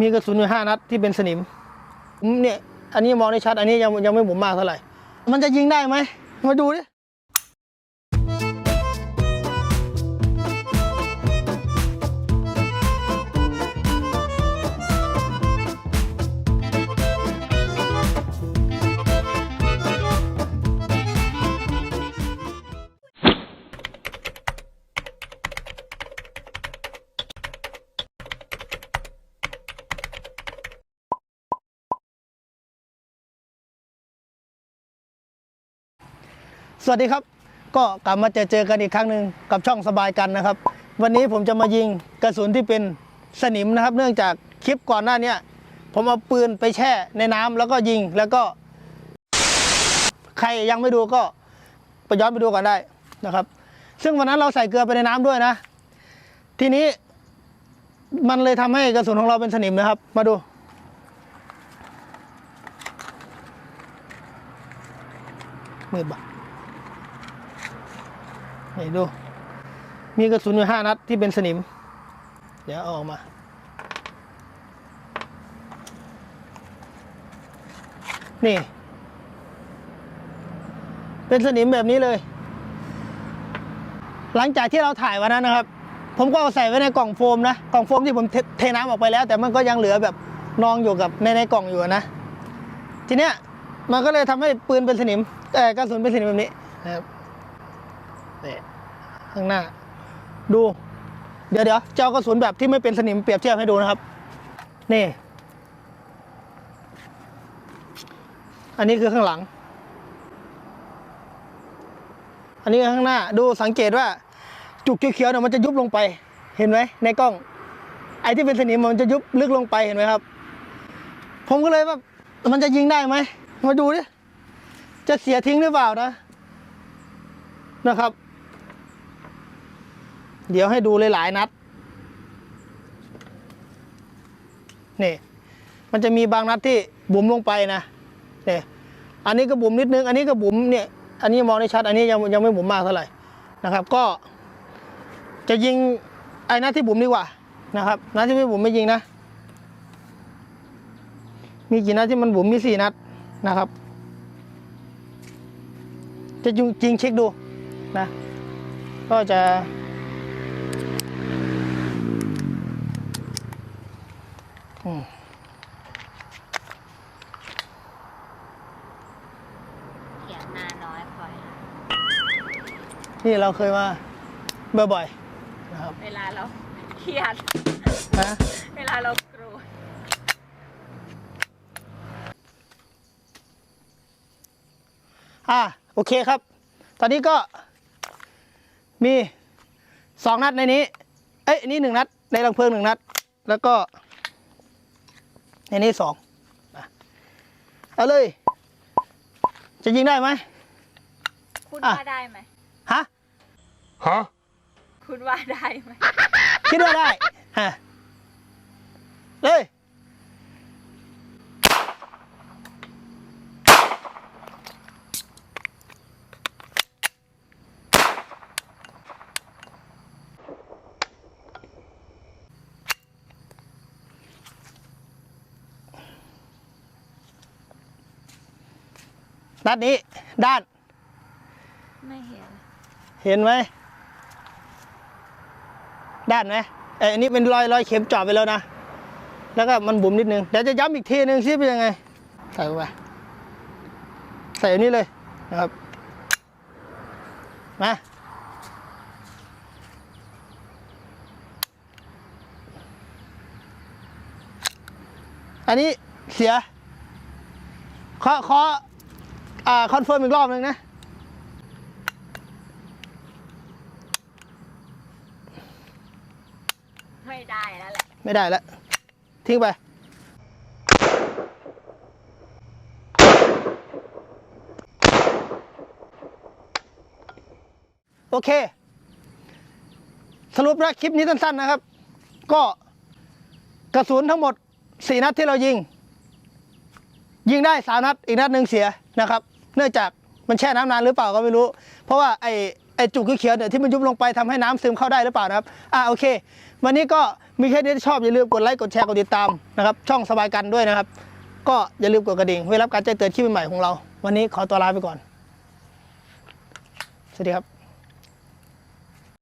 มีกระสุนอยู่ห้านัดที่เป็นสนิมผมเนี่ยอันนี้มองได้ชัดอันนี้ยังยังไม่หมุนมากเท่าไหร่ มันจะยิงได้ไหมมาดูดิ สวัสดีครับ ก็กลับมาเจอเจอกันอีกครั้งหนึ่งกับช่องสบายกันนะครับ วันนี้ผมจะมายิงกระสุนที่เป็นสนิมนะครับ เนื่องจากคลิปก่อนหน้าเนี้ผมเอาปืนไปแช่ในน้ำแล้วก็ยิงแล้วก็ ใครยังไม่ดูก็ไปย้อนไปดูกันได้นะครับ ซึ่งวันนั้นเราใส่เกลือไปในน้ำด้วยนะ ทีนี้มันเลยทำให้กระสุนของเราเป็นสนิมนะครับ มาดูมืดบ่ นี่ดู มีกระสุนอยู่ห้านัดที่เป็นสนิม เดี๋ยวเอาออกมา นี่ เป็นสนิมแบบนี้เลย หลังจากที่เราถ่ายวันนั้นนะครับ ผมก็เอาใส่ไว้ในกล่องโฟมนะ กล่องโฟมที่ผมเทเทน้ำออกไปแล้ว แต่มันก็ยังเหลือแบบนองอยู่กับในในกล่องอยู่นะ ทีเนี้ยมันก็เลยทำให้ปืนเป็นสนิมแต่กระสุนเป็นสนิมแบบนี้นะครับ นี่ข้างหน้า ดู เดี๋ยวเดี๋ยวเจะเอากระสุนแบบที่ไม่เป็นสนิมเปรียบเทียบให้ดูนะครับ นี่ อันนี้คือข้างหลัง อันนี้ข้างหน้า ดูสังเกตว่า จุกเขียวๆเนี่ยมันจะยุบลงไป เห็นไหมในกล้อง ไอ้ที่เป็นสนิมมันจะยุบลึกลงไปเห็นไหมครับ ผมก็เลยว่ามันจะยิงได้ไหม มาดูดิ จะเสียทิ้งหรือเปล่านะ นะครับ เดี๋ยวให้ดูหลายๆนัด นี่ มันจะมีบางนัดที่บุ๋มลงไปนะเนี่ยอันนี้ก็บุ๋มนิดนึง อันนี้ก็บุ๋มเนี่ย อันนี้มองได้ชัด อันนี้ยังยังไม่บุ๋มมากเท่าไหร่นะครับ ก็จะยิงไอ้นัดที่บุ๋มดีกว่านะครับ นัดที่ไม่บุ๋มไม่ยิงนะ มีกี่นัดที่มันบุ๋มมีสี่นัดนะครับ จะยิงจริงเช็คดูนะ ก็จะ อืม เขียนนาน้อยคอยหานี่เราเคยมาบ่อยๆนะครับเวลาเราเครียด นะเวลาเราโกรธอ่าโอเคครับ ตอนนี้ก็มีสองนัดในนี้ เอ้ยอันนี่หนึ่งนัด ในรังเพลิงหนึ่งนัด แล้วก็ ในนี้สองอะเอาเลย จะยิงได้ไหม คุณอะว่าได้ไหมฮะ Huh? คุณว่าได้ไหม คิดว่าได้ ฮะ เลย นัดนี้ด้าน ไม่เห็น เห็นไหมด้านไหมเอ้ยอันนี้เป็นรอยรอยเข็มเจาะไปแล้วนะ แล้วก็มันบุ๋มนิดนึงเดี๋ยวจะย้ำอีกทีนึงซิเป็นยังไง ใส่ลงไปใส่อันนี้เลยนะครับมาอันนี้เสียขอขออ่า คอนเฟิร์มอีกรอบนึงนะ ไม่ได้แล้วแหละ ไม่ได้แล้ว ทิ้งไปโอเค สรุปนะคลิปนี้สั้นๆนะครับ ก็กระสุนทั้งหมด 4 นัดที่เรายิง ยิงได้ 3 นัด อีกนัดหนึ่งเสียนะครับ เนื่องจากมันแช่น้ำนานหรือเปล่าก็ไม่รู้ เพราะว่าไอ้ไอ้จุกเขียวเนี่ยที่มันยุบลงไปทำให้น้ำซึมเข้าได้หรือเปล่านะครับอ่าโอเค วันนี้ก็มีแค่นี้ที่ชอบอย่าลืมกดไลค์กดแชร์กดติดตามนะครับช่องสบายกันด้วยนะครับ ก็อย่าลืมกดกระดิ่งเพื่อรับการแจ้งเตือนคลิปใหม่ของเรา วันนี้ขอตัวลาไปก่อนสวัสดีครับ